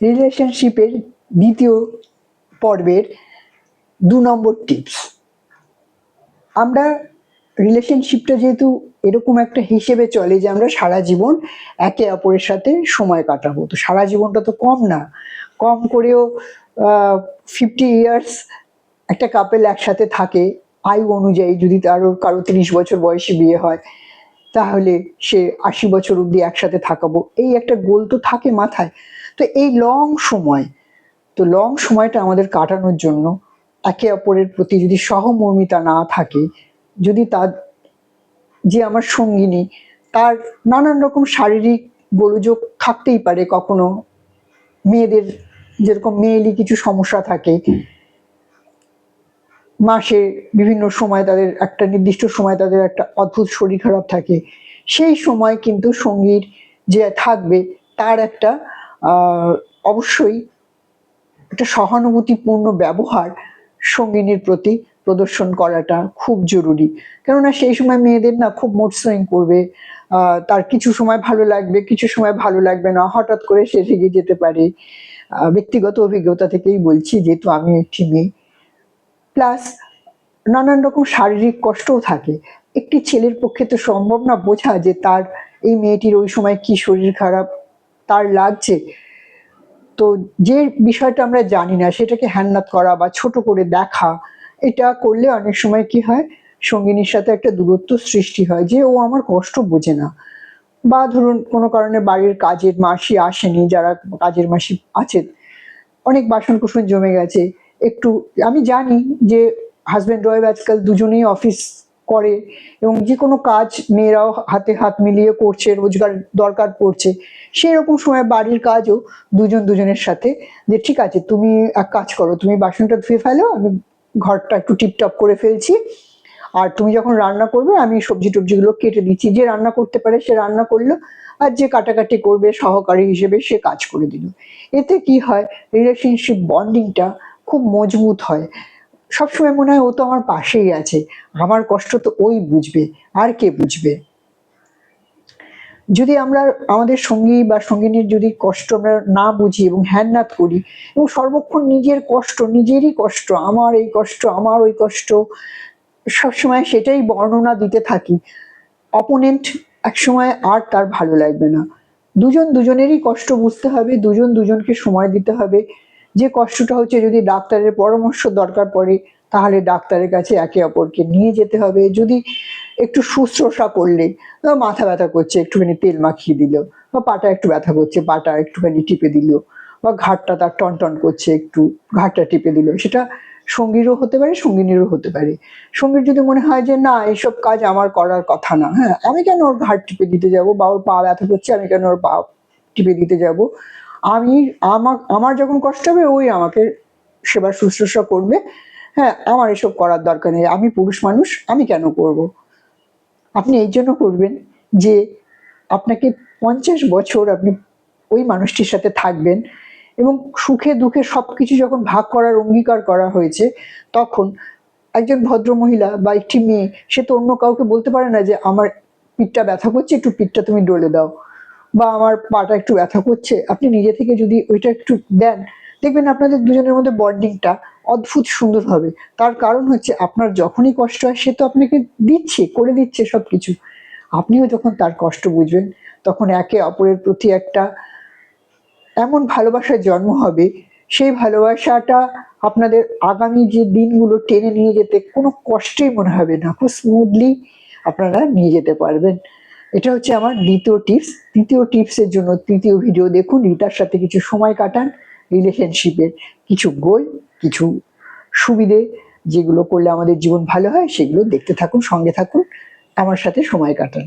রিলেশনশিপের দ্বিতীয় পর্বের দু নম্বর টিপস আমরা রিলেশনশিপটা যেহেতু এরকম একটা হিসেবে চলে যে আমরা সারা জীবন একে অপরের সাথে সময় কাটাবো। তো সারা জীবনটা তো কম না। কম করেও ফিফটি ইয়ার্স একটা কাপেল একসাথে থাকে। আয়ু অনুযায়ী যদি তারও, কারও তিরিশ বছর বয়সে বিয়ে হয়, তাহলে সে আশি বছর অবধি একসাথে থাকাবো। এই একটা গোল তো থাকে মাথায়। তো এই লং সময় তো লং সময়টা আমাদের কাটানোর জন্য একে অপরের প্রতি যদি সহমর্মিতা না থাকে যদি তার যে আমার সঙ্গিনী তার নানান রকম শারীরিক গোলযোগ থাকতেই পারে কখনো মেয়েদের যেরকম মেয়েলি কিছু সমস্যা থাকে মাসে বিভিন্ন সময় তাদের একটা নির্দিষ্ট সময় তাদের একটা অদ্ভুত শরীর খারাপ থাকে সেই সময় কিন্তু সঙ্গীর যে থাকবে তার একটা অবশ্যই একটা সহানুভূতিপূর্ণ ব্যবহার সঙ্গিনীর প্রতি প্রদর্শন করাটা খুব জরুরি। কেননা সেই সময় মেয়েদের না খুব মুড সুইং করবে তার কিছু সময় ভালো লাগবে, কিছু সময় ভালো লাগবে না, হঠাৎ করে সে রেগে যেতে পারে। ব্যক্তিগত অভিজ্ঞতা থেকেই বলছি, যেহেতু আমি একটি মেয়ে। প্লাস নানান রকম শারীরিক কষ্টও থাকে। একটি ছেলের পক্ষে তো সম্ভব না বোঝা যে তার এই মেয়েটির ওই সময় কি শরীর খারাপ তার লাগছে। তো যে বিষয়টা আমরা জানি না, সেটাকে হ্যান্ডনাত করা বা ছোট করে দেখা, এটা করলে অনেক সময় কি হয়? সঙ্গিনীর সাথে একটা দূরত্ব সৃষ্টি হয় যে ও আমার কষ্ট বোঝে না। বা ধরুন কোনো কারণে বাড়ির কাজের মাসি আসেনি, যারা কাজের মাসি আছেন, অনেক বাসন কুসন জমে গেছে। একটু, আমি জানি যে হাজব্যান্ড ওয়াইফ আজকাল দুজনেই অফিস করে এবং যে কোনো কাজ মেয়েরাও হাতে হাত মিলিয়ে করছে, রোজগার দরকার পড়ছে সেই রকম সময় বাড়ির কাজও দুজন দুজনের সাথে যে ঠিক আছে, তুমি এক কাজ করো, তুমি বাসনটা ধুয়ে ফেলো, আমি ঘরটা একটু টিপটপ করে ফেলছি, আর তুমি যখন রান্না করবে, আমি সবজি টবজিগুলো কেটে দিচ্ছি, যে রান্না করতে পারে সে রান্না করল, আর যে কাটাকাটি করবে সহকারী হিসেবে সে কাজ করে দিল। এতে কি হয় রিলেশনশিপ বন্ডিংটা খুব মজবুত হয়। সবসময় মনে হয় ও তো আমার পাশেই আছে। আমার কষ্ট তো ওই বুঝবে, আর কে বুঝবে? যদি আমরা আমাদের সঙ্গী বা সঙ্গিনীর যদি কষ্ট আমরা না বুঝি এবং হ্যান্ডনাথ করি এবং সর্বক্ষণ নিজের কষ্ট, নিজেরই কষ্ট, আমার এই কষ্ট, আমার ওই কষ্ট, সবসময় সেটাই বর্ণনা দিতে থাকি, অপোনেন্ট একসময় আর তার ভালো লাগবে না। দুজন দুজনেরই কষ্ট বুঝতে হবে, দুজন দুজনকে সময় দিতে হবে যে কষ্টটা হচ্ছে যদি ডাক্তারের পরামর্শ দরকার পড়ে, তাহলে ডাক্তারের কাছে একে অপরকে নিয়ে যেতে হবে। যদি একটু শুশ্রূষা করলে মাথা ব্যথা করছে, একটুখানি তেল মাখিয়ে দিল, বা পাটা একটু ব্যথা করছে, পাটা একটুখানি টিপে দিল, বা ঘাটটা তার টন টন করছে একটু, ঘাটটা টিপে দিল, সেটা সঙ্গীরও হতে পারে, সঙ্গিনীরও হতে পারে। সঙ্গীর যদি মনে হয় যে, না এইসব কাজ আমার করার কথা না হ্যাঁ আমি কেন ওর ঘাট টিপে দিতে যাব, বা ওর পা ব্যথা করছে, আমি কেন ওর পা টিপে দিতে যাব? আমি আমার আমার যখন কষ্ট হবে, ওই আমাকে সেবা শুশ্রূষা করবে। হ্যাঁ আমার এসব করার দরকার নেই। আমি পুরুষ মানুষ, আমি কেন করব? আপনি এই জন্য করবেন যে আপনাকে পঞ্চাশ বছর আপনি ওই মানুষটির সাথে থাকবেন এবং সুখে দুঃখে সব কিছু যখন ভাগ করার অঙ্গীকার করা হয়েছে, তখন একজন ভদ্র মহিলা বা একটি মেয়ে, সে তো অন্য কাউকে বলতে পারে না যে, আমার পিঠটা ব্যথা করছে, একটু পিঠটা তুমি ডলে দাও। বা আমার পাটা একটু ব্যথা করছে, আপনি নিজে থেকে যদি ওইটা একটু দেন, দেখবেন আপনাদের দুজনের মধ্যে বন্ডিংটা অদ্ভুত সুন্দর হবে। তার কারণ হচ্ছে আপনার যখনই কষ্ট হয়, সে তো আপনাকে দিচ্ছে, করে দিচ্ছে সব কিছু আপনিও যখন তার কষ্ট বুঝবেন, তখন একে অপরের প্রতি একটা এমন ভালোবাসার জন্ম হবে, সেই ভালোবাসাটা আপনাদের আগামী যে দিনগুলো টেনে নিয়ে যেতে কোনো কষ্টই মনে হবে না। খুব স্মুথলি আপনারা নিয়ে যেতে পারবেন। এটা হচ্ছে আমার দ্বিতীয় টিপস তৃতীয় টিপসের জন্য তৃতীয় ভিডিও দেখুন রিতার সাথে কিছু সময় কাটান রিলেশনশিপের কিছু গোল, কিছু সুবিধে যেগুলো করলে আমাদের জীবন ভালো হয়, সেগুলো দেখতে থাকুন, সঙ্গে থাকুন, আমার সাথে সময় কাটান।